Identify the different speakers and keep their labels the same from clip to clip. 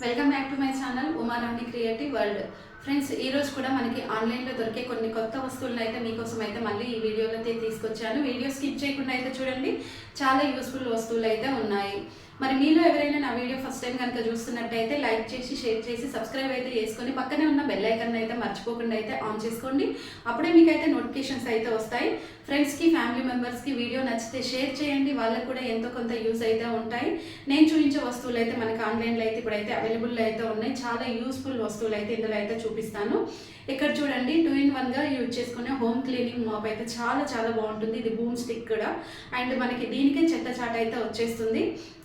Speaker 1: Welcome back to my channel Uma Ramani Creative World. Friends ఈరోజు కూడా మనకి ఆన్లైన్లో దొరికే కొన్ని కొత్త వస్తువులను అయితే మీకోసం అయితే మళ్ళీ ఈ వీడియోలో అయితే తీసుకొచ్చాను వీడియో స్కిప్ చేయకుండా అయితే చూడండి చాలా యూస్ఫుల్ వస్తువులు అయితే ఉన్నాయి మరి మీలో ఎవరైనా నా వీడియో ఫస్ట్ టైం కనుక చూస్తున్నట్టయితే లైక్ చేసి షేర్ చేసి సబ్స్క్రైబ్ అయితే చేసుకొని పక్కనే ఉన్న బెల్ ఐకన్ అయితే మర్చిపోకుండా అయితే ఆన్ చేసుకోండి అప్పుడే మీకైతే నోటిఫికేషన్స్ అయితే వస్తాయి ఫ్రెండ్స్కి ఫ్యామిలీ మెంబర్స్కి వీడియో నచ్చితే షేర్ చేయండి వాళ్ళకు కూడా ఎంతో కొంత యూజ్ అయితే ఉంటాయి నేను చూపించే వస్తువులు అయితే మనకి ఆన్లైన్లో అయితే ఇప్పుడైతే అవైలబుల్ అయితే ఉన్నాయి చాలా యూస్ఫుల్ వస్తువులు అయితే ఇందులో అయితే చూ చూపిస్తాను ఇక్కడ చూడండి టూ ఇన్ వన్గా యూజ్ చేసుకునే హోమ్ క్లీనింగ్ మాప్ అయితే చాలా చాలా బాగుంటుంది ఇది బూమ్ స్టిక్ కూడా అండ్ మనకి దీనికే చెత్త చాట అయితే వచ్చేస్తుంది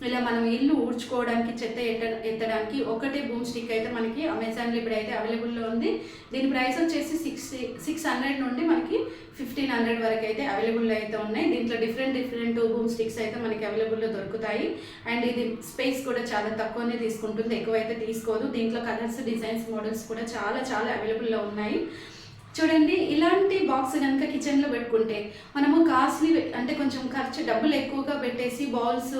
Speaker 1: ఇలా మనం ఇల్లు ఊడ్చుకోవడానికి చెత్త ఎత్త ఎత్తడానికి ఒకటే బూమ్ స్టిక్ అయితే మనకి అమెజాన్లో ఇప్పుడు అయితే అవైలబుల్లో ఉంది దీని ప్రైస్ వచ్చేసి సిక్స్ సిక్స్ హండ్రెడ్ నుండి మనకి ఫిఫ్టీన్ హండ్రెడ్ వరకు అయితే అవైలబుల్ అయితే ఉన్నాయి దీంట్లో డిఫరెంట్ డిఫరెంట్ బూమ్ స్టిక్స్ అయితే మనకి అవైలబుల్లో దొరుకుతాయి అండ్ ఇది స్పేస్ కూడా చాలా తక్కువనే తీసుకుంటుంది ఎక్కువ అయితే తీసుకోదు దీంట్లో కలర్స్ డిజైన్స్ మోడల్స్ కూడా చాలా కూడా చాలా అవైలబుల్లో ఉన్నాయి చూడండి ఇలాంటి బాక్స్ కనుక కిచెన్లో పెట్టుకుంటే మనము కాస్ట్లీ అంటే కొంచెం ఖర్చు డబ్బులు ఎక్కువగా పెట్టేసి బౌల్స్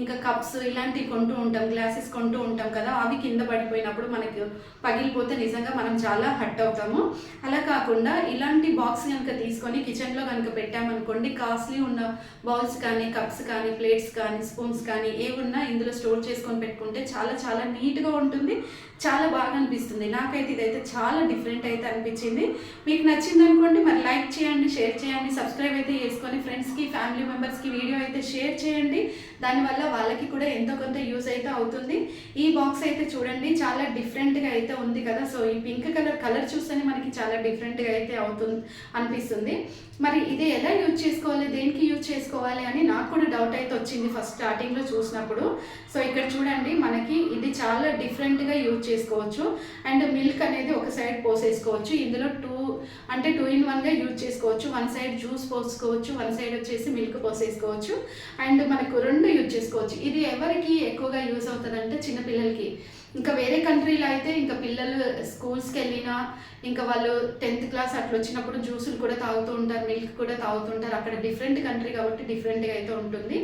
Speaker 1: ఇంకా కప్స్ ఇలాంటివి కొంటూ ఉంటాం గ్లాసెస్ కొంటూ ఉంటాం కదా అవి కింద పడిపోయినప్పుడు మనకు పగిలిపోతే నిజంగా మనం చాలా హట్ అవుతాము అలా కాకుండా ఇలాంటి బాక్స్ కనుక తీసుకొని కిచెన్లో కనుక పెట్టామనుకోండి కాస్ట్లీ ఉన్న బౌల్స్ కానీ కప్స్ కానీ ప్లేట్స్ కానీ స్పూన్స్ కానీ ఏమున్నా ఇందులో స్టోర్ చేసుకొని పెట్టుకుంటే చాలా చాలా నీట్గా ఉంటుంది చాలా బాగా అనిపిస్తుంది నాకైతే ఇదైతే చాలా డిఫరెంట్ అయితే అనిపించింది మీకు నచ్చింది అనుకోండి మరి లైక్ చేయండి షేర్ చేయండి సబ్స్క్రైబ్ అయితే చేసుకొని ఫ్రెండ్స్కి ఫ్యామిలీ మెంబర్స్కి వీడియో అయితే షేర్ చేయండి దానివల్ల వాళ్ళకి కూడా ఎంతో కొంత యూజ్ అయితే అవుతుంది ఈ బాక్స్ అయితే చూడండి చాలా డిఫరెంట్గా అయితే ఉంది కదా సో ఈ పింక్ కలర్ కలర్ చూస్తేనే మనకి చాలా డిఫరెంట్గా అయితే అవుతుంది అనిపిస్తుంది మరి ఇది ఎలా యూజ్ చేసుకోవాలి దేనికి యూజ్ చేసుకోవాలి అని నాకు కూడా డౌట్ అయితే వచ్చింది ఫస్ట్ స్టార్టింగ్లో చూసినప్పుడు సో ఇక్కడ చూడండి మనకి ఇది చాలా డిఫరెంట్గా యూజ్ చేసుకోవచ్చు అండ్ మిల్క్ అనేది ఒక సైడ్ పోసేసుకోవచ్చు ఇందులో టూ అంటే టూ ఇన్ వన్గా యూజ్ చేసుకోవచ్చు వన్ సైడ్ జ్యూస్ పోసుకోవచ్చు వన్ సైడ్ వచ్చేసి మిల్క్ పోసేసుకోవచ్చు అండ్ మనకు రెండు యూజ్ చేసుకోవచ్చు ఇది ఎవరికి ఎక్కువగా యూజ్ అవుతుందంటే చిన్నపిల్లలకి ఇంకా వేరే కంట్రీలో అయితే ఇంకా పిల్లలు స్కూల్స్కి వెళ్ళినా ఇంకా వాళ్ళు టెన్త్ క్లాస్ అట్లా వచ్చినప్పుడు జ్యూసులు కూడా తాగుతూ ఉంటారు మిల్క్ కూడా తాగుతుంటారు అక్కడ డిఫరెంట్ కంట్రీ కాబట్టి డిఫరెంట్గా అయితే ఉంటుంది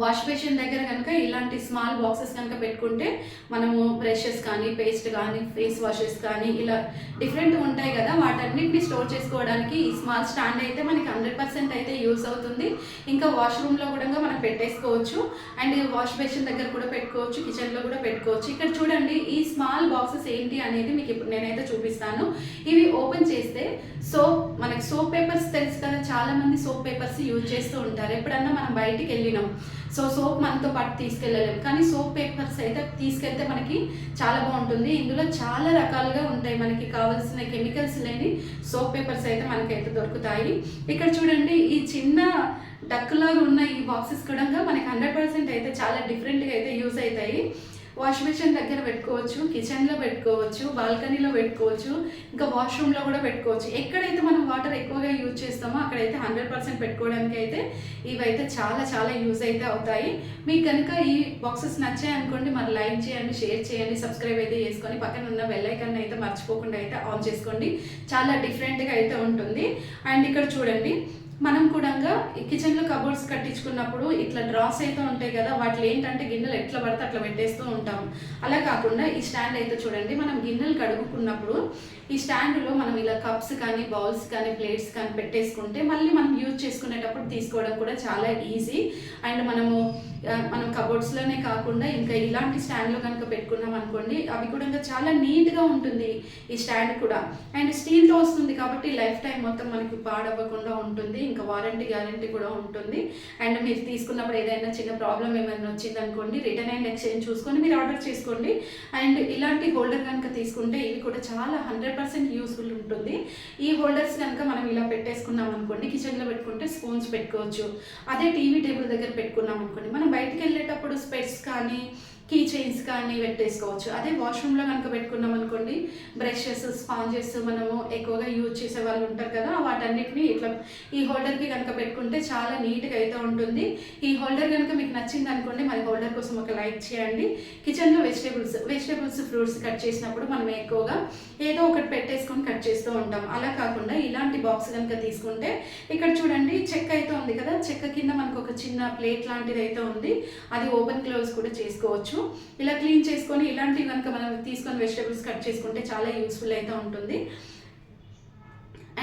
Speaker 1: వాష్ బేసిన్ దగ్గర కనుక ఇలాంటి స్మాల్ బాక్సెస్ కనుక పెట్టుకుంటే మనము బ్రషెస్ కానీ పేస్ట్ కానీ ఫేస్ వాషెస్ కానీ ఇలా డిఫరెంట్ ఉంటాయి కదా వాటన్నింటినీ స్టోర్ చేసుకోవడానికి ఈ స్మాల్ స్టాండ్ అయితే మనకి హండ్రెడ్ పర్సెంట్ అయితే యూస్ అవుతుంది ఇంకా వాష్రూమ్లో కూడా మనం పెట్టేసుకోవచ్చు అండ్ వాష్ బేషన్ దగ్గర కూడా పెట్టుకోవచ్చు కిచెన్లో కూడా పెట్టుకోవచ్చు ఇక్కడ చూడండి ఈ స్మాల్ బాక్సెస్ ఏంటి అనేది మీకు ఇప్పుడు నేనైతే చూపిస్తాను ఇవి ఓపెన్ చేస్తే సోప్ మనకి సోప్ పేపర్స్ తెలుసు చాలా మంది సోప్ పేపర్స్ యూజ్ చేస్తూ ఉంటారు ఎప్పుడన్నా మనం బయటికి వెళ్ళినాం సో సోప్ మనతో పాటు తీసుకెళ్ళలేము కానీ సోప్ పేపర్స్ అయితే తీసుకెళ్తే మనకి చాలా బాగుంటుంది ఇందులో చాలా రకాలుగా ఉంటాయి మనకి కావాల్సిన కెమికల్స్ లేని సోప్ పేపర్స్ అయితే మనకైతే దొరుకుతాయి ఇక్కడ చూడండి ఈ చిన్న లాగా ఉన్న ఈ బాక్సెస్ కూడా మనకి హండ్రెడ్ పర్సెంట్ అయితే చాలా డిఫరెంట్గా అయితే యూజ్ అవుతాయి వాష్ మిషన్ దగ్గర పెట్టుకోవచ్చు కిచెన్లో పెట్టుకోవచ్చు బాల్కనీలో పెట్టుకోవచ్చు ఇంకా వాష్రూమ్లో కూడా పెట్టుకోవచ్చు ఎక్కడైతే మనం వాటర్ ఎక్కువగా యూజ్ చేస్తామో అక్కడైతే హండ్రెడ్ పర్సెంట్ పెట్టుకోవడానికి అయితే ఇవైతే చాలా చాలా యూజ్ అయితే అవుతాయి మీకు కనుక ఈ బాక్సెస్ నచ్చాయి అనుకోండి మరి లైక్ చేయండి షేర్ చేయండి సబ్స్క్రైబ్ అయితే చేసుకొని పక్కన ఉన్న బెల్లైకన్ అయితే మర్చిపోకుండా అయితే ఆన్ చేసుకోండి చాలా డిఫరెంట్గా అయితే ఉంటుంది అండ్ ఇక్కడ చూడండి మనం కూడా కిచెన్లో కబోర్డ్స్ కట్టించుకున్నప్పుడు ఇట్లా డ్రాస్ అయితే ఉంటాయి కదా వాటిలో ఏంటంటే గిన్నెలు ఎట్లా పడితే అట్లా పెట్టేస్తూ ఉంటాం అలా కాకుండా ఈ స్టాండ్ అయితే చూడండి మనం గిన్నెలు కడుగుకున్నప్పుడు ఈ స్టాండ్లో మనం ఇలా కప్స్ కానీ బౌల్స్ కానీ ప్లేట్స్ కానీ పెట్టేసుకుంటే మళ్ళీ మనం యూజ్ చేసుకునేటప్పుడు తీసుకోవడం కూడా చాలా ఈజీ అండ్ మనము మనం కబోర్డ్స్లోనే కాకుండా ఇంకా ఇలాంటి స్టాండ్లో కనుక పెట్టుకున్నాం అనుకోండి అవి కూడా ఇంకా చాలా నీట్గా ఉంటుంది ఈ స్టాండ్ కూడా అండ్ స్టీల్తో వస్తుంది కాబట్టి లైఫ్ టైం మొత్తం మనకి పాడవ్వకుండా ఉంటుంది ఇంకా వారంటీ గ్యారంటీ కూడా ఉంటుంది అండ్ మీరు తీసుకున్నప్పుడు ఏదైనా చిన్న ప్రాబ్లం ఏమైనా వచ్చింది అనుకోండి రిటర్న్ అండ్ ఎక్స్చేంజ్ చూసుకొని మీరు ఆర్డర్ చేసుకోండి అండ్ ఇలాంటి హోల్డర్ కనుక తీసుకుంటే ఇవి కూడా చాలా హండ్రెడ్ పర్సెంట్ యూస్ఫుల్ ఉంటుంది ఈ హోల్డర్స్ కనుక మనం ఇలా పెట్టేసుకున్నాం అనుకోండి కిచెన్లో పెట్టుకుంటే స్పూన్స్ పెట్టుకోవచ్చు అదే టీవీ టేబుల్ దగ్గర పెట్టుకున్నాం అనుకోండి మనం బయటకు వెళ్ళేటప్పుడు స్పెట్స్ కానీ కీ చైన్స్ కానీ పెట్టేసుకోవచ్చు అదే వాష్రూమ్లో కనుక పెట్టుకున్నాం అనుకోండి బ్రషెస్ స్పాంజెస్ మనము ఎక్కువగా యూజ్ చేసే వాళ్ళు ఉంటారు కదా వాటన్నిటిని ఇట్లా ఈ హోల్డర్కి కనుక పెట్టుకుంటే చాలా నీట్గా అయితే ఉంటుంది ఈ హోల్డర్ కనుక మీకు నచ్చింది అనుకోండి మరి హోల్డర్ కోసం ఒక లైక్ చేయండి కిచెన్లో వెజిటేబుల్స్ వెజిటేబుల్స్ ఫ్రూట్స్ కట్ చేసినప్పుడు మనం ఎక్కువగా ఏదో ఒకటి పెట్టేసుకొని కట్ చేస్తూ ఉంటాం అలా కాకుండా ఇలాంటి బాక్స్ కనుక తీసుకుంటే ఇక్కడ చూడండి చెక్క అయితే ఉంది కదా చెక్క కింద మనకు ఒక చిన్న ప్లేట్ లాంటిది అయితే ఉంది అది ఓపెన్ క్లోజ్ కూడా చేసుకోవచ్చు చేసుకోవచ్చు ఇలా క్లీన్ చేసుకొని ఇలాంటివి కనుక మనం తీసుకొని వెజిటేబుల్స్ కట్ చేసుకుంటే చాలా యూస్ఫుల్ అయితే ఉంటుంది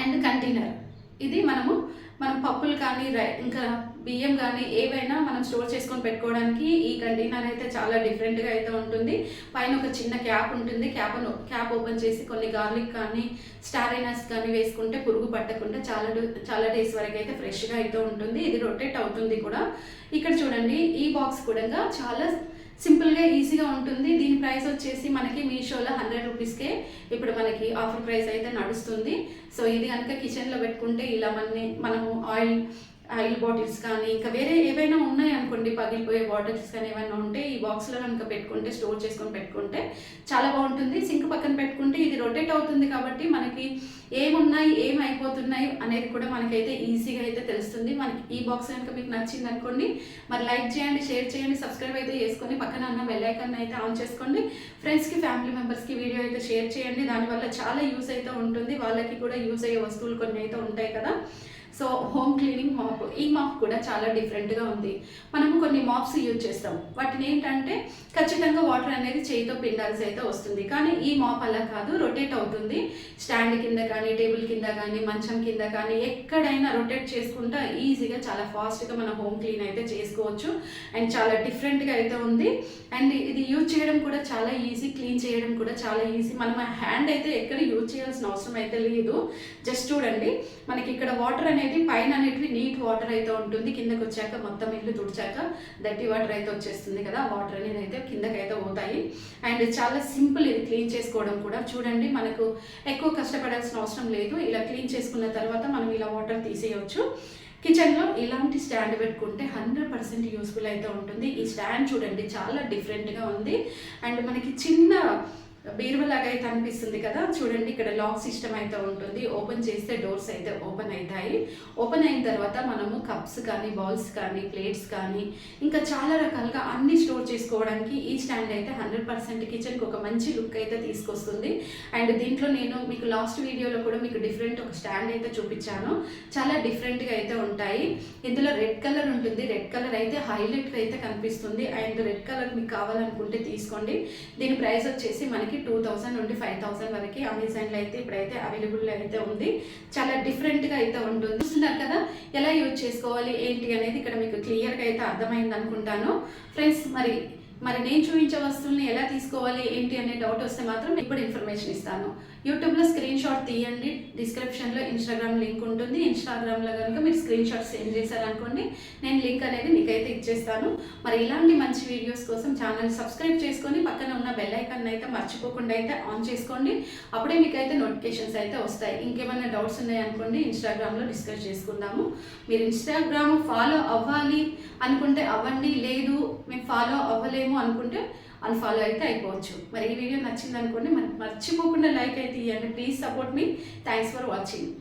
Speaker 1: అండ్ కంటైనర్ ఇది మనము మనం పప్పులు కానీ రై ఇంకా బియ్యం కానీ ఏవైనా మనం స్టోర్ చేసుకొని పెట్టుకోవడానికి ఈ కంటైనర్ అయితే చాలా డిఫరెంట్గా అయితే ఉంటుంది పైన ఒక చిన్న క్యాప్ ఉంటుంది క్యాప్ క్యాప్ ఓపెన్ చేసి కొన్ని గార్లిక్ కానీ స్టారైనస్ కానీ వేసుకుంటే పురుగు పట్టకుండా చాలా చాలా డేస్ వరకు అయితే ఫ్రెష్గా అయితే ఉంటుంది ఇది రొటేట్ అవుతుంది కూడా ఇక్కడ చూడండి ఈ బాక్స్ కూడా చాలా సింపుల్గా ఈజీగా ఉంటుంది దీని ప్రైస్ వచ్చేసి మనకి మీషోలో హండ్రెడ్ రూపీస్కే ఇప్పుడు మనకి ఆఫర్ ప్రైస్ అయితే నడుస్తుంది సో ఇది కనుక కిచెన్లో పెట్టుకుంటే ఇలా మన మనము ఆయిల్ ఆయిల్ బాటిల్స్ కానీ ఇంకా వేరే ఏవైనా ఉన్నాయి అనుకోండి పగిలిపోయే బాటిల్స్ కానీ ఏమైనా ఉంటే ఈ బాక్స్లో కనుక పెట్టుకుంటే స్టోర్ చేసుకొని పెట్టుకుంటే చాలా బాగుంటుంది సింక్ పక్కన పెట్టుకుంటే ఇది రొటేట్ అవుతుంది కాబట్టి మనకి ఏమున్నాయి ఏం అయిపోతున్నాయి అనేది కూడా మనకైతే ఈజీగా అయితే తెలుస్తుంది మనకి ఈ బాక్స్ కనుక మీకు నచ్చింది అనుకోండి మరి లైక్ చేయండి షేర్ చేయండి సబ్స్క్రైబ్ అయితే చేసుకొని పక్కన అన్న బెల్లైకన్ అయితే ఆన్ చేసుకోండి ఫ్రెండ్స్కి ఫ్యామిలీ మెంబర్స్కి వీడియో అయితే షేర్ చేయండి దానివల్ల చాలా యూస్ అయితే ఉంటుంది వాళ్ళకి కూడా యూజ్ అయ్యే వస్తువులు కొన్ని అయితే ఉంటాయి కదా సో హోమ్ క్లీనింగ్ మాప్ ఈ మాప్ కూడా చాలా డిఫరెంట్గా ఉంది మనము కొన్ని మాప్స్ యూజ్ చేస్తాం వాటిని ఏంటంటే ఖచ్చితంగా వాటర్ అనేది చేయితో పిండాల్సి అయితే వస్తుంది కానీ ఈ మాప్ అలా కాదు రొటేట్ అవుతుంది స్టాండ్ కింద కానీ టేబుల్ కింద కానీ మంచం కింద కానీ ఎక్కడైనా రొటేట్ చేసుకుంటా ఈజీగా చాలా ఫాస్ట్గా మన హోమ్ క్లీన్ అయితే చేసుకోవచ్చు అండ్ చాలా డిఫరెంట్గా అయితే ఉంది అండ్ ఇది యూజ్ చేయడం కూడా చాలా ఈజీ క్లీన్ చేయడం కూడా చాలా ఈజీ మనం హ్యాండ్ అయితే ఎక్కడ యూజ్ చేయాల్సిన అవసరం అయితే లేదు జస్ట్ చూడండి మనకి ఇక్కడ వాటర్ అనేది అనేది పైన అనేటివి నీట్ వాటర్ అయితే ఉంటుంది కిందకి వచ్చాక మొత్తం ఇల్లు తుడిచాక దట్టి వాటర్ అయితే వచ్చేస్తుంది కదా వాటర్ అనేది అయితే కిందకి అయితే పోతాయి అండ్ చాలా సింపుల్ ఇది క్లీన్ చేసుకోవడం కూడా చూడండి మనకు ఎక్కువ కష్టపడాల్సిన అవసరం లేదు ఇలా క్లీన్ చేసుకున్న తర్వాత మనం ఇలా వాటర్ తీసేయవచ్చు కిచెన్లో ఇలాంటి స్టాండ్ పెట్టుకుంటే హండ్రెడ్ పర్సెంట్ యూస్ఫుల్ అయితే ఉంటుంది ఈ స్టాండ్ చూడండి చాలా డిఫరెంట్గా ఉంది అండ్ మనకి చిన్న లాగా అయితే అనిపిస్తుంది కదా చూడండి ఇక్కడ లాక్ సిస్టమ్ అయితే ఉంటుంది ఓపెన్ చేస్తే డోర్స్ అయితే ఓపెన్ అవుతాయి ఓపెన్ అయిన తర్వాత మనము కప్స్ కానీ బౌల్స్ కానీ ప్లేట్స్ కానీ ఇంకా చాలా రకాలుగా అన్ని స్టోర్ చేసుకోవడానికి ఈ స్టాండ్ అయితే హండ్రెడ్ పర్సెంట్ కిచెన్కి ఒక మంచి లుక్ అయితే తీసుకొస్తుంది అండ్ దీంట్లో నేను మీకు లాస్ట్ వీడియోలో కూడా మీకు డిఫరెంట్ ఒక స్టాండ్ అయితే చూపించాను చాలా డిఫరెంట్గా అయితే ఉంటాయి ఇందులో రెడ్ కలర్ ఉంటుంది రెడ్ కలర్ అయితే హైలైట్ అయితే కనిపిస్తుంది అండ్ రెడ్ కలర్ మీకు కావాలనుకుంటే తీసుకోండి దీని ప్రైస్ వచ్చేసి మనకి మనకి టూ థౌసండ్ నుండి ఫైవ్ థౌసండ్ వరకు అమెజాన్లో అయితే ఇప్పుడైతే అవైలబుల్ అయితే ఉంది చాలా డిఫరెంట్గా అయితే ఉంటుంది చూస్తున్నారు కదా ఎలా యూజ్ చేసుకోవాలి ఏంటి అనేది ఇక్కడ మీకు క్లియర్గా అయితే అర్థమైంది అనుకుంటాను ఫ్రెండ్స్ మరి మరి నేను చూపించే వస్తువుల్ని ఎలా తీసుకోవాలి ఏంటి అనే డౌట్ వస్తే మాత్రం ఇప్పుడు ఇన్ఫర్మేషన్ ఇస్తాను యూట్యూబ్లో స్క్రీన్ షాట్ తీయండి డిస్క్రిప్షన్లో ఇన్స్టాగ్రామ్ లింక్ ఉంటుంది ఇన్స్టాగ్రామ్లో కనుక మీరు స్క్రీన్ షాట్ సెండ్ చేశారనుకోండి నేను లింక్ అనేది మీకైతే ఇచ్చేస్తాను మరి ఇలాంటి మంచి వీడియోస్ కోసం ఛానల్ సబ్స్క్రైబ్ చేసుకొని పక్కన ఉన్న బెల్ అయితే మర్చిపోకుండా అయితే ఆన్ చేసుకోండి అప్పుడే మీకైతే నోటిఫికేషన్స్ అయితే వస్తాయి ఇంకేమైనా డౌట్స్ ఉన్నాయనుకోండి ఇన్స్టాగ్రామ్లో డిస్కస్ చేసుకుందాము మీరు ఇన్స్టాగ్రామ్ ఫాలో అవ్వాలి అనుకుంటే అవ్వండి లేదు మేము ఫాలో అవ్వలేము అనుకుంటే అన్ఫాలో అయితే అయిపోవచ్చు మరి ఈ వీడియో నచ్చింది అనుకోండి మర్చిపోకుండా లైక్ అయితే ఇవ్వండి ప్లీజ్ సపోర్ట్ మీ థ్యాంక్స్ ఫర్ వాచింగ్